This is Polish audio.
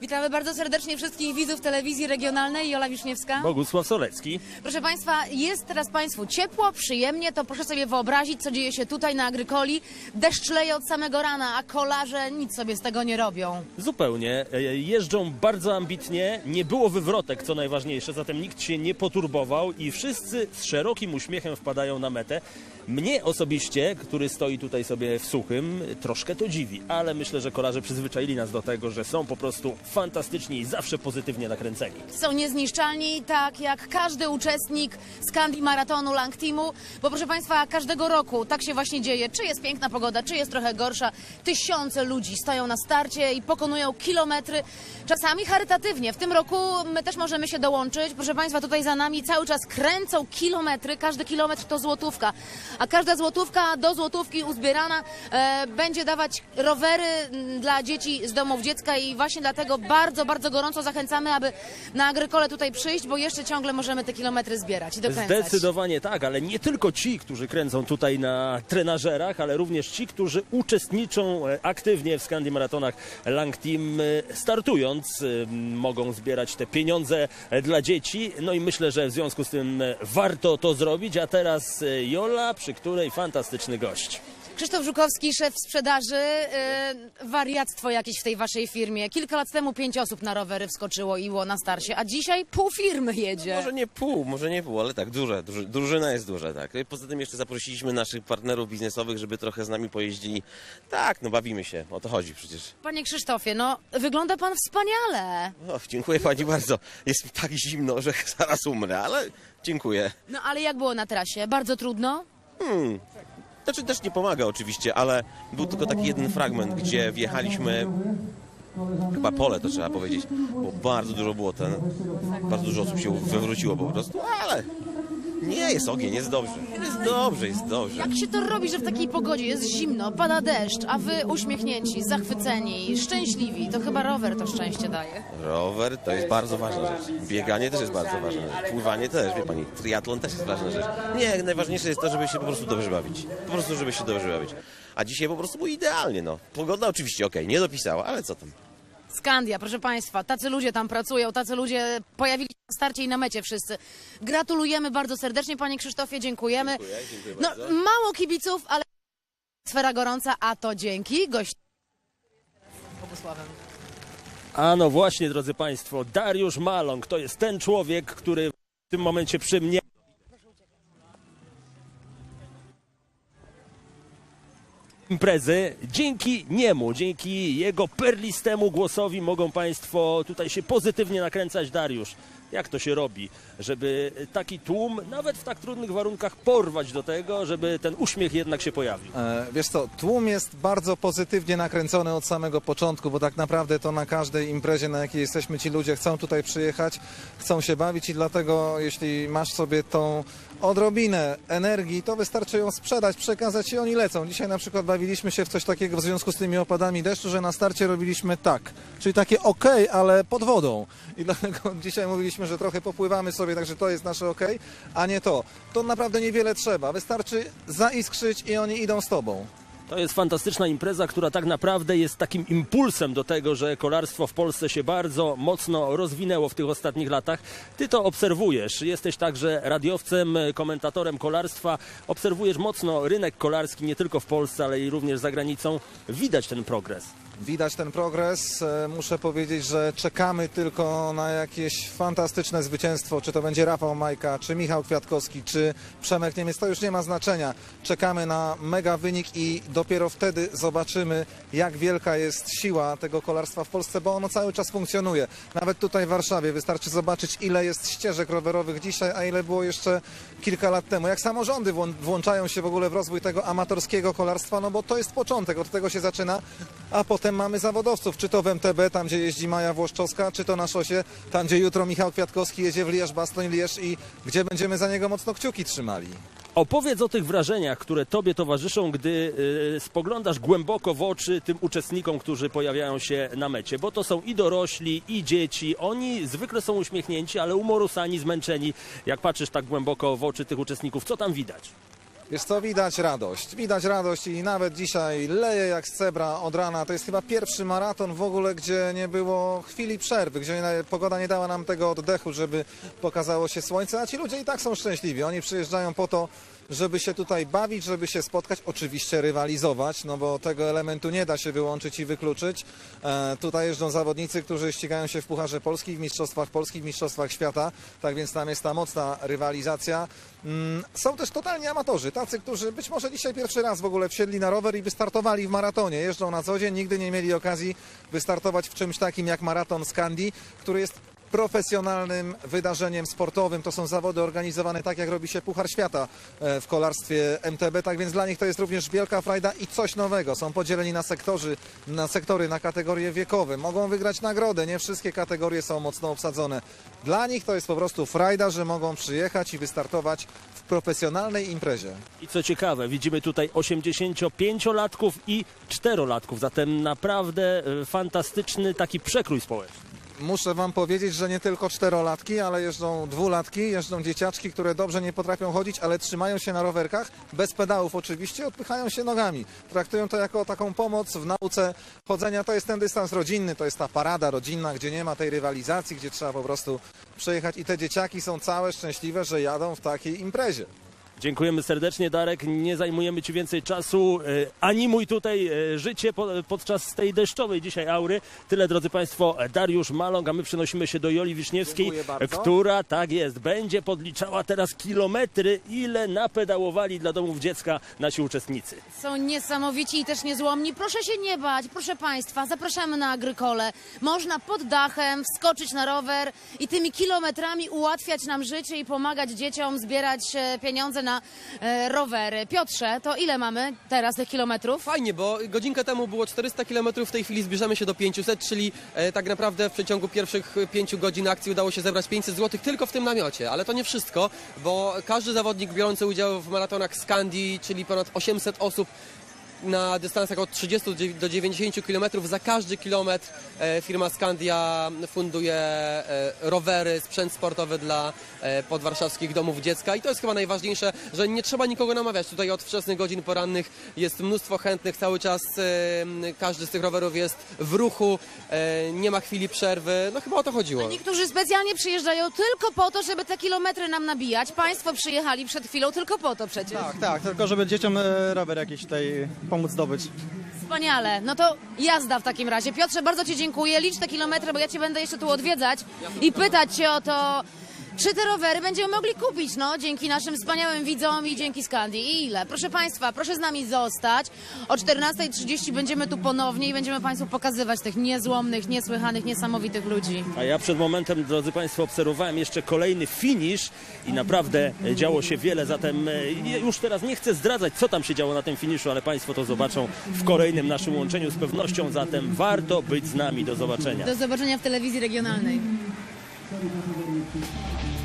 Witamy bardzo serdecznie wszystkich widzów telewizji regionalnej. Jola Wiszniewska. Bogusław Solecki. Proszę Państwa, jest teraz Państwu ciepło, przyjemnie, to proszę sobie wyobrazić, co dzieje się tutaj na Agrykoli. Deszcz leje od samego rana, a kolarze nic sobie z tego nie robią. Zupełnie. E, Jeżdżą bardzo ambitnie, nie było wywrotek, co najważniejsze, zatem nikt się nie poturbował i wszyscy z szerokim uśmiechem wpadają na metę. Mnie osobiście, który stoi tutaj sobie w suchym, troszkę to dziwi, ale myślę, że kolarze przyzwyczaili nas do tego, że są po prostu fantastyczni i zawsze pozytywnie nakręceni. Są niezniszczalni, tak jak każdy uczestnik Skandi Maratonu Lang Teamu, bo proszę Państwa, każdego roku tak się właśnie dzieje. Czy jest piękna pogoda, czy jest trochę gorsza. Tysiące ludzi stoją na starcie i pokonują kilometry, czasami charytatywnie. W tym roku my też możemy się dołączyć. Proszę Państwa, tutaj za nami cały czas kręcą kilometry, każdy kilometr to złotówka, a każda złotówka do złotówki uzbierana e, będzie dawać rowery dla dzieci z domów dziecka i właśnie dlatego bardzo, bardzo gorąco zachęcamy, aby na Agrykole tutaj przyjść, bo jeszcze ciągle możemy te kilometry zbierać i dokręcać. Zdecydowanie tak, ale nie tylko ci, którzy kręcą tutaj na trenażerach, ale również ci, którzy uczestniczą e, aktywnie w Scandi Maratonach Lang Team, e, startując, e, mogą zbierać te pieniądze dla dzieci. No i myślę, że w związku z tym warto to zrobić. A teraz Jola, przy której fantastyczny gość. Krzysztof Żukowski, szef sprzedaży. Yy, wariactwo jakieś w tej waszej firmie. Kilka lat temu pięć osób na rowery wskoczyło i było na starcie, a dzisiaj pół firmy jedzie. Może nie pół, może nie pół, ale tak, duże, drużyna jest duża, tak. Poza tym jeszcze zaprosiliśmy naszych partnerów biznesowych, żeby trochę z nami pojeździli. Tak, no bawimy się, o to chodzi przecież. Panie Krzysztofie, no wygląda pan wspaniale. O, dziękuję pani bardzo. Jest mi tak zimno, że zaraz umrę, ale dziękuję. No ale jak było na trasie? Bardzo trudno? Znaczy też nie pomaga oczywiście, ale był tylko taki jeden fragment, gdzie wjechaliśmy chyba pole, to trzeba powiedzieć, bo bardzo dużo było ten, bardzo dużo osób się wywróciło po prostu, ale nie, jest ogień, jest dobrze, jest dobrze, jest dobrze. Jak się to robi, że w takiej pogodzie jest zimno, pada deszcz, a wy uśmiechnięci, zachwyceni, szczęśliwi? To chyba rower to szczęście daje. Rower to jest bardzo ważna rzecz. Bieganie też jest bardzo ważna rzecz. Pływanie też, wie pani. Triatlon też jest ważna rzecz. Nie, najważniejsze jest to, żeby się po prostu dobrze bawić. Po prostu, żeby się dobrze bawić. A dzisiaj po prostu było idealnie, no. Pogoda oczywiście, okej, nie dopisała, ale co tam. Skandia, proszę Państwa, tacy ludzie tam pracują, tacy ludzie pojawili starcie i na mecie wszyscy. Gratulujemy bardzo serdecznie, Panie Krzysztofie, dziękujemy. Dziękuję, dziękuję no, bardzo. mało kibiców, ale sfera gorąca, a to dzięki gość. Bogusławem. A no właśnie, drodzy Państwo, Dariusz Maląg to jest ten człowiek, który w tym momencie przy mnie imprezy. Dzięki niemu, dzięki jego perlistemu głosowi mogą Państwo tutaj się pozytywnie nakręcać. Dariusz, jak to się robi, żeby taki tłum, nawet w tak trudnych warunkach, porwać do tego, żeby ten uśmiech jednak się pojawił? E, Wiesz co, tłum jest bardzo pozytywnie nakręcony od samego początku, bo tak naprawdę to na każdej imprezie, na jakiej jesteśmy, ci ludzie chcą tutaj przyjechać, chcą się bawić i dlatego jeśli masz sobie tą odrobinę energii, to wystarczy ją sprzedać, przekazać i oni lecą. Dzisiaj na przykład bawiliśmy się w coś takiego w związku z tymi opadami deszczu, że na starcie robiliśmy tak, czyli takie ok, ale pod wodą. I dlatego dzisiaj mówiliśmy, że trochę popływamy sobie, także to jest nasze ok, a nie to. To naprawdę niewiele trzeba, wystarczy zaiskrzyć i oni idą z tobą. To jest fantastyczna impreza, która tak naprawdę jest takim impulsem do tego, że kolarstwo w Polsce się bardzo mocno rozwinęło w tych ostatnich latach. Ty to obserwujesz. Jesteś także radiowcem, komentatorem kolarstwa. Obserwujesz mocno rynek kolarski nie tylko w Polsce, ale i również za granicą. Widać ten progres. Widać ten progres. E, Muszę powiedzieć, że czekamy tylko na jakieś fantastyczne zwycięstwo. Czy to będzie Rafał Majka, czy Michał Kwiatkowski, czy Przemek Niemiec. To już nie ma znaczenia. Czekamy na mega wynik i dopiero wtedy zobaczymy, jak wielka jest siła tego kolarstwa w Polsce, bo ono cały czas funkcjonuje. Nawet tutaj w Warszawie wystarczy zobaczyć, ile jest ścieżek rowerowych dzisiaj, a ile było jeszcze kilka lat temu. Jak samorządy włą- włączają się w ogóle w rozwój tego amatorskiego kolarstwa, no bo to jest początek, od tego się zaczyna, a potem mamy zawodowców, czy to w MTB, tam gdzie jeździ Maja Włoszczowska, czy to na szosie, tam gdzie jutro Michał Kwiatkowski jedzie w Lierz, Bastoń, Lierz i gdzie będziemy za niego mocno kciuki trzymali. Opowiedz o tych wrażeniach, które tobie towarzyszą, gdy y, spoglądasz głęboko w oczy tym uczestnikom, którzy pojawiają się na mecie, bo to są i dorośli, i dzieci. Oni zwykle są uśmiechnięci, ale umorusani, zmęczeni. Jak patrzysz tak głęboko w oczy tych uczestników, co tam widać? Wiesz co, widać radość. Widać radość i nawet dzisiaj leje jak z cebra od rana. To jest chyba pierwszy maraton w ogóle, gdzie nie było chwili przerwy, gdzie pogoda nie dała nam tego oddechu, żeby pokazało się słońce, a ci ludzie i tak są szczęśliwi. Oni przyjeżdżają po to, żeby się tutaj bawić, żeby się spotkać, oczywiście rywalizować, no bo tego elementu nie da się wyłączyć i wykluczyć. E, tutaj jeżdżą zawodnicy, którzy ścigają się w Pucharze Polski, w Mistrzostwach Polskich, w Mistrzostwach Świata, tak więc tam jest ta mocna rywalizacja. Mm, Są też totalni amatorzy, tacy, którzy być może dzisiaj pierwszy raz w ogóle wsiedli na rower i wystartowali w maratonie. Jeżdżą na co dzień, nigdy nie mieli okazji wystartować w czymś takim jak maraton Skandii, który jest profesjonalnym wydarzeniem sportowym. To są zawody organizowane tak, jak robi się Puchar Świata e, w kolarstwie MTB, tak więc dla nich to jest również wielka frajda i coś nowego. Są podzieleni na sektorzy, na sektory, na kategorie wiekowe. Mogą wygrać nagrodę, nie wszystkie kategorie są mocno obsadzone. Dla nich to jest po prostu frajda, że mogą przyjechać i wystartować w profesjonalnej imprezie. I co ciekawe, widzimy tutaj 85-latków i 4-latków, zatem naprawdę e, fantastyczny taki przekrój społeczny. Muszę wam powiedzieć, że nie tylko czterolatki, ale jeżdżą dwulatki, jeżdżą dzieciaczki, które dobrze nie potrafią chodzić, ale trzymają się na rowerkach, bez pedałów oczywiście, odpychają się nogami. Traktują to jako taką pomoc w nauce chodzenia. To jest ten dystans rodzinny, to jest ta parada rodzinna, gdzie nie ma tej rywalizacji, gdzie trzeba po prostu przejechać i te dzieciaki są całe szczęśliwe, że jadą w takiej imprezie. Dziękujemy serdecznie, Darek. Nie zajmujemy Ci więcej czasu. E, Animuj tutaj e, życie po- podczas tej deszczowej dzisiaj aury. Tyle, drodzy Państwo, Dariusz Maląg, a my przenosimy się do Joli bardzo. która, tak jest, będzie podliczała teraz kilometry, ile napedałowali dla domów dziecka nasi uczestnicy. Są niesamowici i też niezłomni. Proszę się nie bać, proszę Państwa, zapraszamy na agrykole. Można pod dachem wskoczyć na rower i tymi kilometrami ułatwiać nam życie i pomagać dzieciom zbierać e, pieniądze na e, rowery. Piotrze, to ile mamy teraz tych kilometrów? Fajnie, bo godzinkę temu było 400 km, w tej chwili zbliżamy się do 500, czyli e, tak naprawdę w przeciągu pierwszych 5 godzin akcji udało się zebrać 500 zł tylko w tym namiocie. Ale to nie wszystko, bo każdy zawodnik biorący udział w maratonach Skandii, czyli ponad 800 osób na dystansach od 30 do 90 km. Za każdy kilometr e, firma Skandia funduje e, rowery, sprzęt sportowy dla e, podwarszawskich domów dziecka i to jest chyba najważniejsze, że nie trzeba nikogo namawiać. Tutaj od wczesnych godzin porannych jest mnóstwo chętnych, cały czas każdy z tych rowerów jest w ruchu, nie ma chwili przerwy. No chyba o to chodziło. Niektórzy specjalnie przyjeżdżają tylko po to, żeby te kilometry nam nabijać. Państwo przyjechali przed chwilą tylko po to przecież. Tak, tak, tylko żeby dzieciom rower jakiś tutaj pomóc zdobyć. Wspaniale. No to jazda w takim razie. Piotrze, bardzo Ci dziękuję. Licz te kilometry, bo ja Cię będę jeszcze tu odwiedzać i pytać Cię o to, czy te rowery będziemy mogli kupić, no, dzięki naszym wspaniałym widzom i dzięki Skandii. I ile? Proszę Państwa, proszę z nami zostać. O 14.30 będziemy tu ponownie i będziemy Państwu pokazywać tych niezłomnych, niesłychanych, niesamowitych ludzi. A ja przed momentem, drodzy Państwo, obserwowałem jeszcze kolejny finisz i naprawdę e, działo się wiele, zatem e, już teraz nie chcę zdradzać, co tam się działo na tym finiszu, ale Państwo to zobaczą w kolejnym naszym łączeniu z pewnością, zatem warto być z nami. Do zobaczenia. Do zobaczenia w telewizji regionalnej. Thank you.